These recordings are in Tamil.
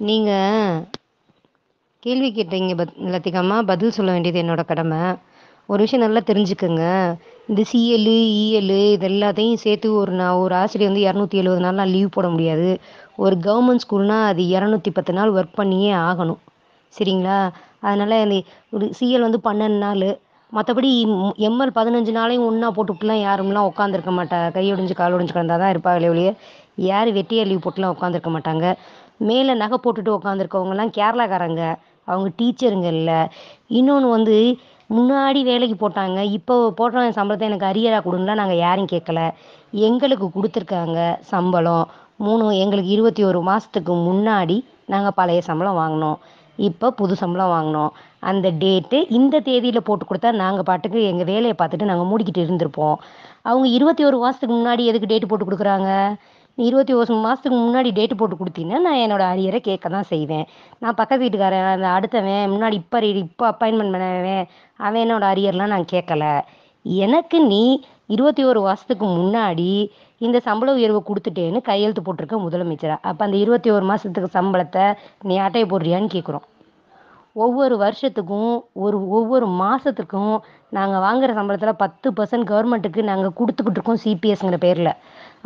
நீங்கள் கேள்வி கேட்டீங்க பத் லத்திகாம்மா பதில் சொல்ல வேண்டியது என்னோட கடமை. ஒரு விஷயம் நல்லா தெரிஞ்சுக்கோங்க. இந்த சிஎல்லு இஎல்லு இது எல்லாத்தையும் சேர்த்து ஒரு நான் ஒரு ஆசிரியர் வந்து இரநூத்தி எழுபது நாள்லாம் லீவ் போட முடியாது. ஒரு கவர்மெண்ட் ஸ்கூல்னால் அது இரநூத்தி பத்து நாள் ஒர்க் பண்ணியே ஆகணும். சரிங்களா? அதனால் அந்த ஒரு சிஎல் வந்து பன்னெண்டு நாள். மற்றபடி எம்எல் பதினஞ்சு நாளையும் ஒன்றா போட்டுக்கிட்டுலாம் யாரும்லாம் உட்காந்துருக்க மாட்டா கையொடிஞ்சு கால் ஒடிஞ்சு கிடந்தா தான் இருப்பாங்களே ஒழிய யார் வெட்டியாக லீவ் போட்டுலாம் உட்காந்துருக்க மாட்டாங்க. மேலே நகை போட்டுட்டு உட்காந்துருக்கவங்கலாம் கேரளாக்காரங்க அவங்க டீச்சருங்க இல்லை. இன்னொன்று வந்து முன்னாடி வேலைக்கு போட்டாங்க இப்போ போடுற சம்பளத்தை எனக்கு அரியராக கொடுங்கலாம் நாங்கள் யாரும் கேட்கல எங்களுக்கு கொடுத்துருக்காங்க சம்பளம். மூணு எங்களுக்கு இருபத்தி ஒரு மாதத்துக்கு முன்னாடி நாங்கள் பழைய சம்பளம் வாங்கினோம். இப்போ புது சம்பளம் வாங்கினோம். அந்த டேட்டு இந்த தேதியில் போட்டு கொடுத்தா நாங்கள் பாட்டுக்கு எங்கள் வேலையை பார்த்துட்டு நாங்கள் மூடிக்கிட்டு இருந்திருப்போம். அவங்க இருபத்தி ஒரு மாதத்துக்கு முன்னாடி எதுக்கு டேட்டு போட்டு கொடுக்குறாங்க? இருபத்தி ஒரு மாதத்துக்கு முன்னாடி டேட்டு போட்டு கொடுத்தீங்கன்னா நான் என்னோடய அரியரை கேட்க தான் செய்வேன். நான் பக்கத்து வீட்டுக்காரன் அந்த அடுத்தவன் முன்னாடி இப்போ இப்போ அப்பாயின்மெண்ட் பண்ணவன் அவன் என்னோட அரியர்லாம் நான் கேட்கல. எனக்கு நீ இருபத்தி ஒரு வருஷத்துக்கு முன்னாடி இந்த சம்பள உயர்வு கொடுத்துட்டேன்னு கையெழுத்து போட்டிருக்க முதலமைச்சரா. அப்போ அந்த இருபத்தி ஒரு மாதத்துக்கு சம்பளத்தை நீ அட்டையை போடுறியான்னு கேட்குறோம் ஒவ்வொரு வருஷத்துக்கும் ஒரு ஒவ்வொரு மாதத்துக்கும் நாங்கள் வாங்குகிற சம்பளத்தில் பத்து பர்சன்ட் கவர்மெண்ட்டுக்கு நாங்கள் கொடுத்துக்கிட்டு இருக்கோம் சிபிஎஸ்ங்கிற பேரில்.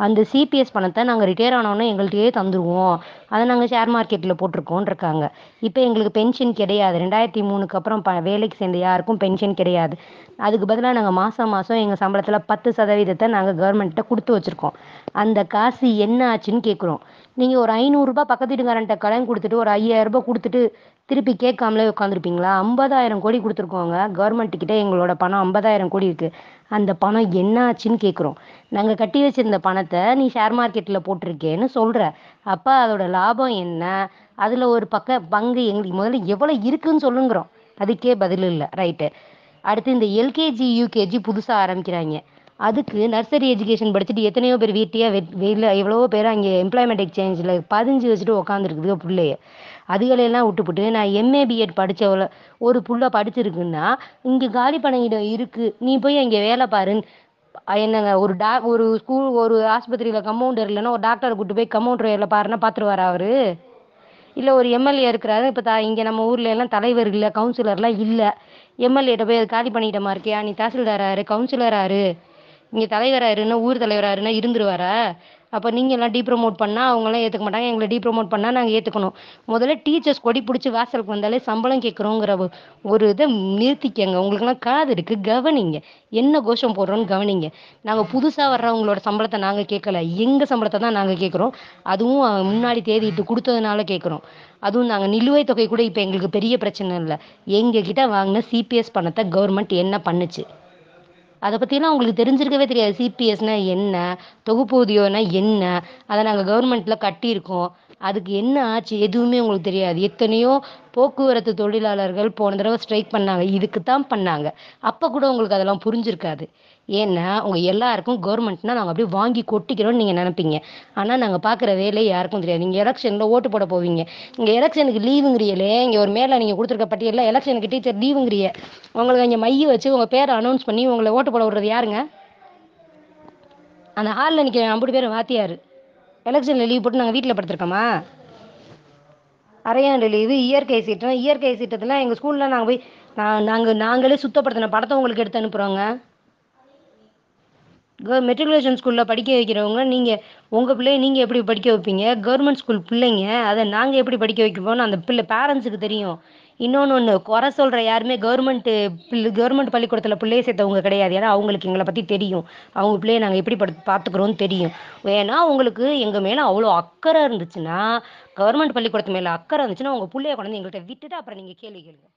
அந்த சிபிஎஸ் பணத்தை நாங்கள் ரிட்டையர் ஆனோடனே எங்கள்கிட்டயே தந்துடுவோம் அதை நாங்கள் ஷேர் மார்க்கெட்டில் போட்டிருக்கோன்ட்ருக்காங்க இப்போ எங்களுக்கு பென்ஷன் கிடையாது. ரெண்டாயிரத்தி மூணுக்கு அப்புறம் ப வேலைக்கு சேர்ந்த யாருக்கும் பென்ஷன் கிடையாது. அதுக்கு பதிலாக நாங்கள் மாதம் மாதம் எங்கள் சம்பளத்தில் பத்து சதவீதத்தை நாங்கள் கவர்மெண்ட்டை கொடுத்து வச்சுருக்கோம். அந்த காசு என்ன ஆச்சுன்னு கேட்குறோம் நீங்கள் ஒரு ஐநூறுரூபா பக்கத்து வீட்டுக்காரன்ட்ட கடன் கொடுத்துட்டு ஒரு ஐயாயிரரூபா கொடுத்துட்டு திருப்பி கேட்காமலே உட்காந்துருப்பீங்களா? ஐம்பதாயிரம் கோடி கொடுத்துருக்கோங்க. கவர்மெண்ட்டுக்கிட்ட எங்களோட பணம் ஐம்பதாயிரம் கோடி இருக்குது அந்த பணம் என்ன ஆச்சுன்னு கேட்குறோம் நாங்கள் கட்டி வச்சுருந்த பணத்தை நீ ஷேர் மார்க்கெட்டில் போட்டிருக்கேன்னு சொல்கிற அப்போ அதோட லாபம் என்ன? அதில் ஒரு பக்க பங்கு எங்களுக்கு முதல்ல எவ்வளோ இருக்குன்னு சொல்லுங்கிறோம். அதுக்கே பதில் இல்லை. ரைட்டு அடுத்து இந்த எல்கேஜி யூகேஜி புதுசாக ஆரம்பிக்கிறாங்க. அதுக்கு நர்சரி எஜுகேஷன் படிச்சுட்டு எத்தனையோ பேர் வீட்டையே வெ வெளியில் எவ்வளவோ பேர் அங்கே எம்ப்ளாய்மெண்ட் எக்ஸ்சேஞ்சில் பதிஞ்சு வச்சுட்டு உட்காந்துருக்குது பிள்ளைய. அதுகளையெல்லாம் விட்டுப்புட்டு நான் எம்ஏ பிஎட் படித்தவள ஒரு புள்ள படிச்சிருக்குன்னா இங்கே காலி பணியிடம் இருக்குது நீ போய் அங்கே வேலை பாருன்னு என்னங்க ஒரு டா ஒரு ஸ்கூல் ஒரு ஆஸ்பத்திரியில் கம்பவுண்டர் இல்லைன்னா ஒரு டாக்டரை கூட்டு போய் கம்பவுண்டர் வேலை பாருன்னா பார்த்துருவாரா அவர்? இல்லை ஒரு எம்எல்ஏ இருக்கிறாரு இப்போ த இங்கே நம்ம ஊரில் எல்லாம் தலைவர் இல்லை கவுன்சிலர்லாம் இல்லை. எம்எல்ஏட்ட போய் அது காலி பண்ணிட்டமா இருக்கியா நீ தாசில்தாராரு கவுன்சிலராரு இங்கே தலைவராருன்னா ஊர் தலைவராருன்னா இருந்துருவாரா? அப்போ நீங்கள் எல்லாம் டீப்ரமோட் பண்ணால் அவங்களாம் ஏற்றுக்க மாட்டாங்க. எங்களை டீப்ரமோட் பண்ணால் நாங்கள் ஏற்றுக்கணும் முதல்ல டீச்சர்ஸ் கொடி பிடிச்சி வாசலுக்கு வந்தாலே சம்பளம் கேட்குறோங்கிற ஒரு இதை நிறுத்திக்கங்க. உங்களுக்குலாம் காது இருக்குது கவனிங்க. என்ன கோஷம் போடுறோன்னு கவனிங்க. நாங்கள் புதுசாக வர்றவங்களோட சம்பளத்தை நாங்கள் கேட்கல. எங்கள் சம்பளத்தை தான் நாங்கள் கேட்குறோம். அதுவும் முன்னாடி தேதிட்டு கொடுத்ததுனால கேட்குறோம். அதுவும் நாங்கள் நிலுவைத் தொகை கூட இப்போ எங்களுக்கு பெரிய பிரச்சனை இல்லை. எங்ககிட்ட வாங்கின சிபிஎஸ் பணத்தை கவர்மெண்ட் என்ன பண்ணுச்சு? அதை பற்றிலாம் அவங்களுக்கு தெரிஞ்சிருக்கவே தெரியாது. சிபிஎஸ்னா என்ன? தொகுப்பூதியம்னா என்ன? அதை நாங்கள் கவர்மெண்ட்டில் கட்டியிருக்கோம். அதுக்கு என்ன ஆச்சு எதுவுமே உங்களுக்கு தெரியாது. எத்தனையோ போக்குவரத்து தொழிலாளர்கள் போன தடவை ஸ்ட்ரைக் பண்ணாங்க. இதுக்கு தான் பண்ணாங்க. அப்போ கூட உங்களுக்கு அதெல்லாம் புரிஞ்சிருக்காது. ஏன்னா உங்கள் எல்லாருக்கும் கவர்மெண்ட்னா நாங்கள் அப்படியே வாங்கி கொட்டிக்கிறோம்னு நீங்கள் நினைப்பீங்க. ஆனால் நாங்கள் பார்க்குற வேலையை யாருக்கும் தெரியாது. நீங்கள் எலெக்ஷனில் ஓட்டு போட போவீங்க. இங்கே எலெக்ஷனுக்கு லீவுங்கிறியலே இங்கே ஒரு மேலே நீங்கள் கொடுத்துருக்க பட்டியலில் எலெக்ஷனுக்கு டீச்சர் லீவுங்கிறிய உங்களுக்கு இங்கே மைய வச்சு உங்கள் பேரை அனௌன்ஸ் பண்ணி உங்களை ஓட்டு போட விடுறது யாருங்க? அந்த ஹாலில் நிற்கிற ஐம்பது பேர் வாத்தியார் எலெக்ஷனில் லீவ் போட்டு நாங்கள் வீட்டில் படுத்துருக்கோமா? அரையாண்டு லீவு இயற்கை சீட்டம் இயற்கை சீட்டத்தில் எங்கள் ஸ்கூலில் நாங்கள் போய் நான் நாங்கள் நாங்களே சுத்தப்படுத்தின படத்தை உங்களுக்கு எடுத்து அனுப்புகிறோங்க மெட்ரிகுலேஷன் ஸ்கூலில் படிக்க வைக்கிறவங்க நீங்கள் உங்கள் பிள்ளைய நீங்கள் எப்படி படிக்க வைப்பீங்க? கவர்மெண்ட் ஸ்கூல் பிள்ளைங்க அதை நாங்கள் எப்படி படிக்க வைக்கப்போன்னு அந்த பிள்ளை பேரண்ட்ஸுக்கு தெரியும். இன்னொன்று ஒன்று குறை சொல்கிற யாருமே கவர்மெண்ட்டு பிள்ளை கவர்மெண்ட் பள்ளிக்கூடத்தில் பிள்ளைய சேர்த்தவங்க கிடையாது. ஏன்னா அவங்களுக்கு எங்களை பற்றி தெரியும். அவங்க பிள்ளையை நாங்கள் எப்படி படு பார்த்துக்குறோன்னு தெரியும். ஏன்னா அவங்களுக்கு எங்கள் மேலே அவ்வளோ அக்கறை இருந்துச்சுன்னா கவர்மெண்ட் பள்ளிக்கூடத்து மேலே அக்கறை இருந்துச்சுன்னா உங்கள் பிள்ளைய கொண்டு எங்கள்கிட்ட விட்டுட்டு அப்புறம் நீங்கள் கேள்வி கேளுங்க.